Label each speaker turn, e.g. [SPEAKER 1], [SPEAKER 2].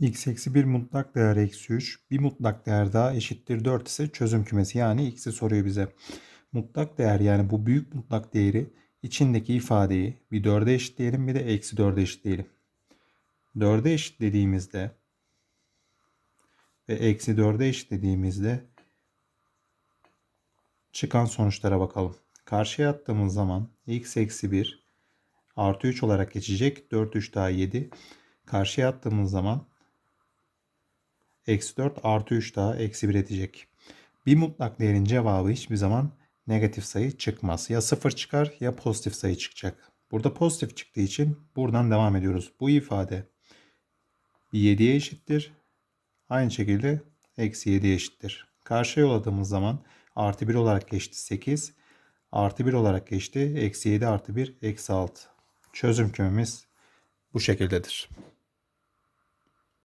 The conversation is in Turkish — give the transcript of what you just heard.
[SPEAKER 1] x eksi 1 mutlak değer eksi 3. Bir mutlak değer daha eşittir 4 ise çözüm kümesi yani x'i soruyor bize. Mutlak değer yani bu büyük mutlak değeri içindeki ifadeyi bir 4'e eşitleyelim bir de eksi 4'e eşitleyelim. 4'e eşitlediğimizde ve eksi 4'e eşitlediğimizde çıkan sonuçlara bakalım. Karşıya attığımız zaman x eksi 1 artı 3 olarak geçecek. 4 3 daha 7. Karşıya attığımız zaman eksi 4 artı 3 daha eksi 1 edecek. Bir mutlak değerin cevabı hiçbir zaman negatif sayı çıkmaz. Ya 0 çıkar ya pozitif sayı çıkacak. Burada pozitif çıktığı için buradan devam ediyoruz. Bu ifade 7'ye eşittir. Aynı şekilde eksi 7'ye eşittir. Karşıya yolladığımız zaman artı 1 olarak geçti 8. Artı 1 olarak geçti. Eksi 7 artı 1 eksi 6. Çözüm kümemiz bu şekildedir.